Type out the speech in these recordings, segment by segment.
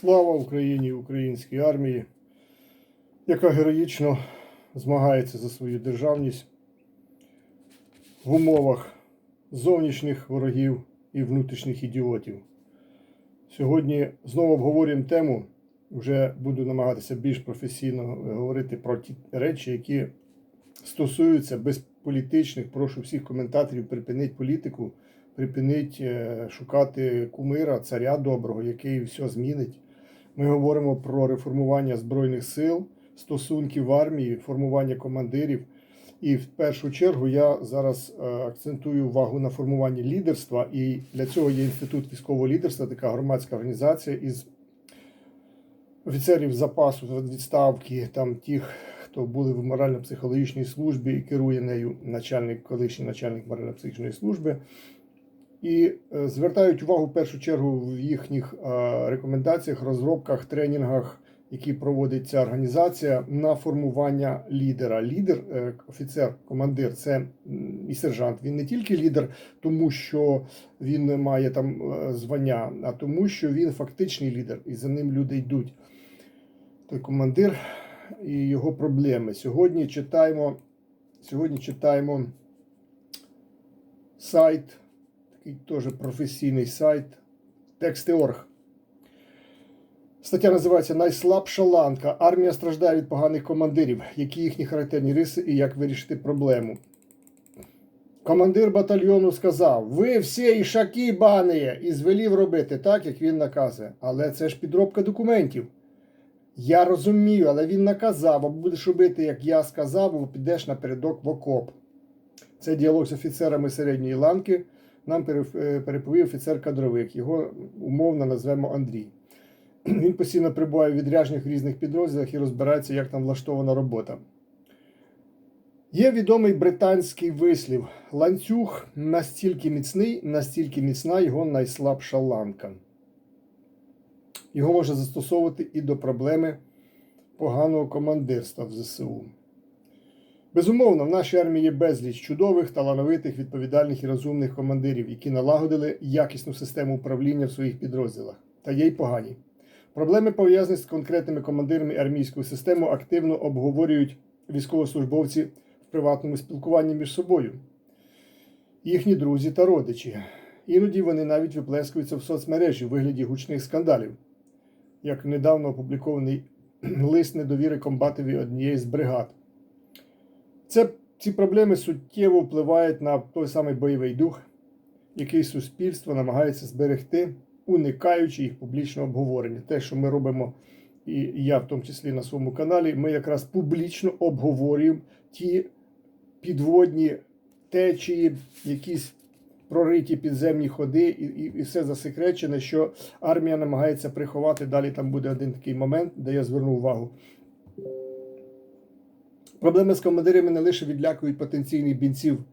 Слава Україні, українській армії, яка героїчно змагається за свою державність в умовах зовнішніх ворогів і внутрішніх ідіотів. Сьогодні знову обговорюємо тему. Вже буду намагатися більш професійно говорити про ті речі, які стосуються безполітичних. Прошу всіх коментаторів припинити політику, припинити е, шукати кумира, царя доброго, який все змінить. Ми говоримо про реформування збройних сил, стосунків армії, формування командирів. І в першу чергу я зараз е, акцентую увагу на формуванні лідерства. І для цього є інститут військового лідерства, така громадська організація із офіцерів запасу відставки, там тих, хто були в морально-психологічній службі і керує нею начальник, колишній начальник морально-психічної служби. І е, звертають увагу в першу чергу в їхніх рекомендаціях, розробках, тренінгах, які проводить ця організація, на формування лідера. Лідер, е, офіцер, командир це і сержант. Він не тільки лідер, тому що він має там е, звання, а тому, що він фактичний лідер, і за ним люди йдуть. Той командир і його проблеми. Сьогодні читаємо, сьогодні читаємо сайт такий теж професійний сайт Тексти.орг. Стаття називається Найслабша ланка. Армія страждає від поганих командирів. Які їхні характерні риси і як вирішити проблему. Командир батальйону сказав: Ви всі ішаки баниє, і звелів робити так, як він наказує. Але це ж підробка документів. Я розумію, але він наказав, або будеш робити, як я сказав, або підеш напередок в окоп. Це діалог з офіцерами середньої ланки нам переповів офіцер кадровик. Його умовно назвемо Андрій. Він постійно перебуває в відрядженнях в різних підрозділах і розбирається, як там влаштована робота. Є відомий британський вислів: ланцюг настільки міцний, настільки міцна його найслабша ланка. Його можна застосовувати і до проблеми поганого командирства в ЗСУ. Безумовно, в нашій армії є безліч чудових, талановитих, відповідальних і розумних командирів, які налагодили якісну систему управління в своїх підрозділах. Та є й погані. Проблеми, пов'язані з конкретними командирами армійської системи, активно обговорюють військовослужбовці в приватному спілкуванні між собою, їхні друзі та родичі. Іноді вони навіть виплескуються в соцмережі у вигляді гучних скандалів, як недавно опублікований лист недовіри комбатові однієї з бригад. Це, ці проблеми суттєво впливають на той самий бойовий дух, який суспільство намагається зберегти, уникаючи їх публічного обговорення. Те, що ми робимо, і я в тому числі на своєму каналі, ми якраз публічно обговорюємо ті підводні течії, якісь прориті підземні ходи, і, і, і все засекречене, що армія намагається приховати. Далі там буде один такий момент, де я зверну увагу. Проблеми з командирами не лише відлякують потенційних бійців,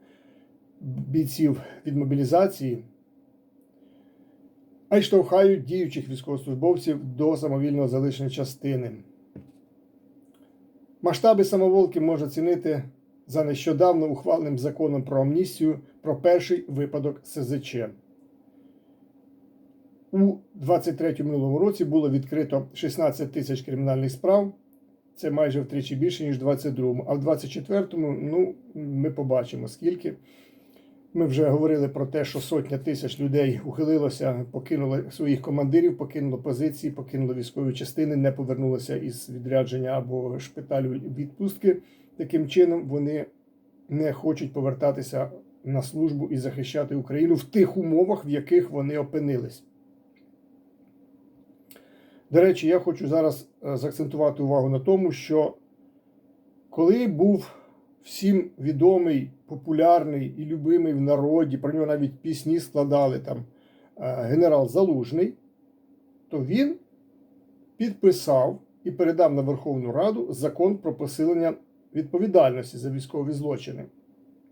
бійців від мобілізації, а й штовхають діючих військовослужбовців до самовільного залишення частини. Масштаби самоволки можна оцінити за нещодавно ухваленим законом про амністію про перший випадок СЗЧ. У 23 минулому році було відкрито 16 тисяч кримінальних справ. Це майже втричі більше, ніж в 22-му. А в 24-му, ну, ми побачимо скільки. Ми вже говорили про те, що сотня тисяч людей ухилилося, покинули своїх командирів, покинуло позиції, покинуло військові частини, не повернулося із відрядження або шпиталю відпустки. Таким чином, вони не хочуть повертатися на службу і захищати Україну в тих умовах, в яких вони опинились. До речі, я хочу зараз е, заакцентувати увагу на тому, що коли був всім відомий, популярний і любимий в народі, про нього навіть пісні складали там е, генерал Залужний, то він підписав і передав на Верховну Раду закон про посилення відповідальності за військові злочини,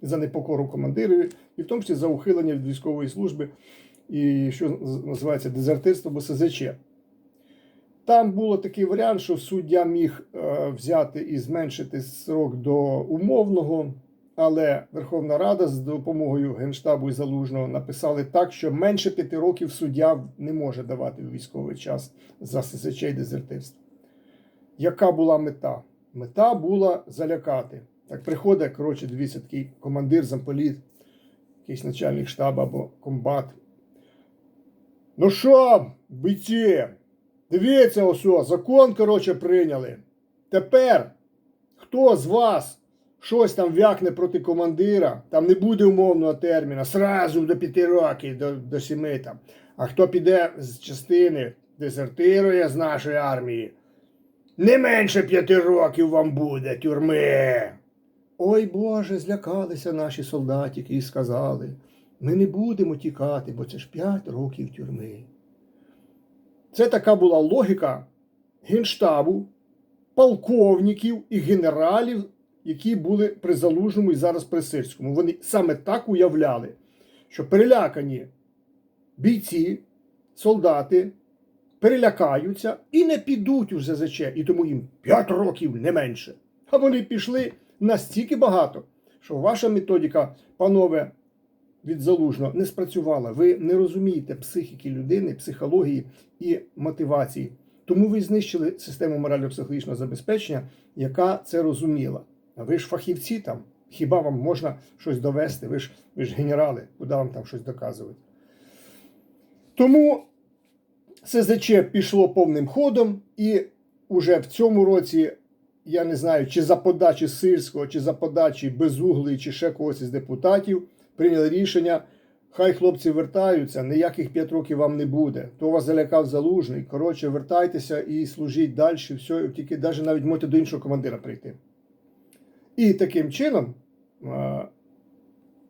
за непокору командирові, і в тому числі за ухилення від військової служби, і що називається дезертирство або. Там був такий варіант, що суддя міг е, взяти і зменшити срок до умовного, Але Верховна Рада з допомогою Генштабу і Залужного написали так, що менше п'яти років суддя не може давати у військовий час за ССЧ і дезертирство. Яка була мета? Мета була залякати. Так приходить, коротше, дивіться, такий командир замполіт, якийсь начальник штабу або комбат. Ну що, бійці, дивіться, ось, закон, коротше, прийняли. Тепер хто з вас щось там вякне проти командира, там не буде умовного терміна, сразу до п'яти років, до, до сіми там. А хто піде з частини, дезертирує з нашої армії, не менше п'яти років вам буде тюрми. Ой Боже, злякалися наші солдатики і сказали, ми не будемо тікати, бо це ж п'ять років тюрми. Це така була логіка генштабу, полковників і генералів, які були при Залужному і зараз при Сирському. Вони саме так уявляли, що перелякані бійці, солдати перелякаються і не підуть у ЗЗЧ, і тому їм 5 років не менше. А вони пішли настільки багато, що ваша методика, панове, від залужного не спрацювала. Ви не розумієте психіки людини, психології і мотивації. Тому ви знищили систему морально-психологічного забезпечення, яка це розуміла. А ви ж фахівці там. Хіба вам можна щось довести? Ви ж, ви ж генерали, куди вам там щось доказувати? Тому СЗЧ пішло повним ходом, і уже в цьому році, я не знаю, чи за подачі Сирського, чи за подачі Безуглої, чи ще когось із депутатів, прийняли рішення. Хай хлопці вертаються, ніяких 5 років вам не буде. То вас залякав залужний. Коротше, вертайтеся і служіть далі. Все, тільки навіть навіть можете до іншого командира прийти. І таким чином,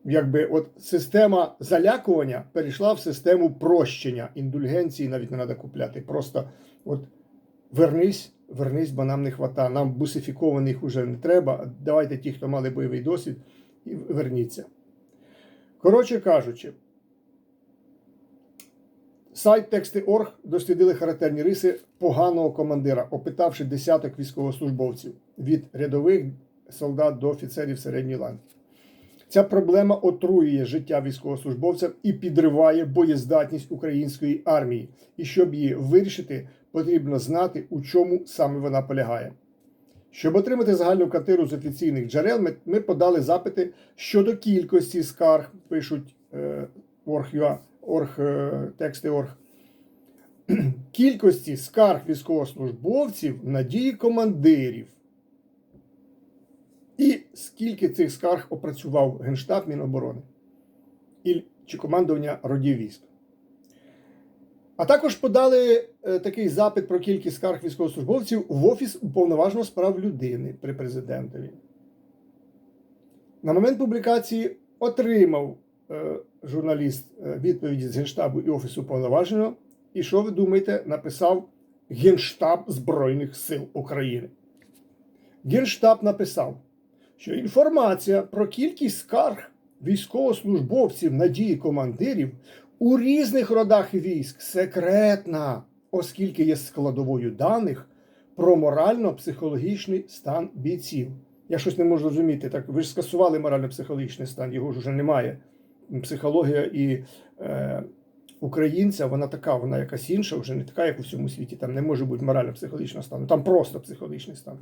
якби от система залякування перейшла в систему прощення. Індульгенції навіть не треба купляти. Просто от вернись, вернись, бо нам не вистачає. Нам бусифікованих вже не треба. Давайте ті, хто мали бойовий досвід, і верніться. Коротше кажучи, сайт тексти.орг дослідили характерні риси поганого командира, опитавши десяток військовослужбовців від рядових солдат до офіцерів середньої ланки. Ця проблема отруює життя військовослужбовця і підриває боєздатність української армії. І щоб її вирішити, потрібно знати, у чому саме вона полягає. Щоб отримати загальну картину з офіційних джерел, ми, ми подали запити щодо кількості скарг, пишуть е, орг, е, тексти орг. Кількості скарг військовослужбовців на дії командирів. І скільки цих скарг опрацював Генштаб Міноборони і, чи командування родів військ. А також подали е, такий запит про кількість скарг військовослужбовців в Офіс уповноваженого справ людини при президентові. На момент публікації отримав е, журналіст е, відповіді з Генштабу і Офісу уповноваженого. І що ви думаєте, написав Генштаб Збройних сил України. Генштаб написав, що інформація про кількість скарг військовослужбовців на дії командирів у різних родах військ секретна, оскільки є складовою даних про морально-психологічний стан бійців. Я щось не можу зрозуміти. Так ви ж скасували морально-психологічний стан, його ж уже немає. Психологія і е, українця, вона така, вона якась інша, вже не така, як у всьому світі. Там не може бути морально-психологічного стану, там просто психологічний стан.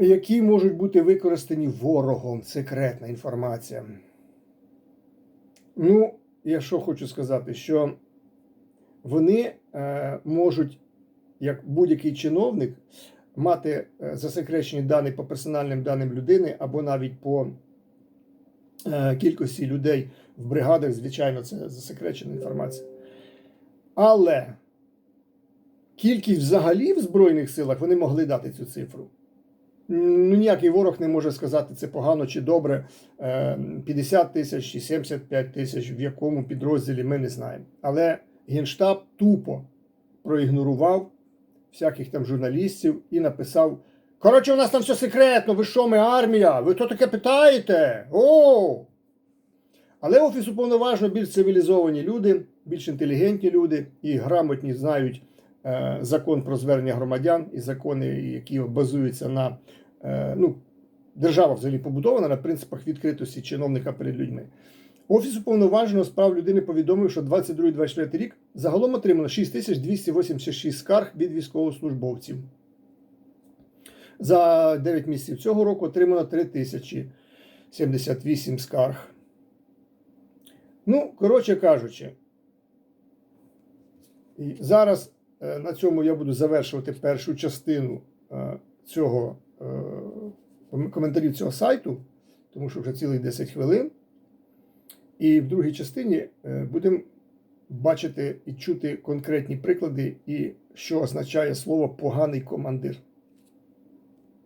Які можуть бути використані ворогом секретна інформація. Ну, я що хочу сказати, що вони е, можуть, як будь-який чиновник, мати е, засекречені дані по персональним даним людини, або навіть по е, кількості людей в бригадах, звичайно, це засекречена інформація. Але кількість взагалі в Збройних силах вони могли дати цю цифру. Ну, ніякий ворог не може сказати, це погано чи добре. 50 тисяч чи 75 тисяч, в якому підрозділі ми не знаємо. Але Генштаб тупо проігнорував всяких там журналістів і написав: Коротше, у нас там все секретно, ви що, ми армія? Ви то таке питаєте? О! Але Офіс уповноважено більш цивілізовані люди, більш інтелігентні люди і грамотні знають е, закон про звернення громадян і закони, які базуються на е, ну, держава взагалі побудована на принципах відкритості чиновника перед людьми. Офіс уповноваженого з прав людини повідомив, що 22-24 рік загалом отримано 6286 скарг від військовослужбовців. За 9 місяців цього року отримано 3078 скарг. Ну, коротше кажучи, зараз е, на цьому я буду завершувати першу частину е, цього е, коментарів цього сайту, тому що вже цілих 10 хвилин. І в другій частині е, будемо бачити і чути конкретні приклади, і що означає слово поганий командир.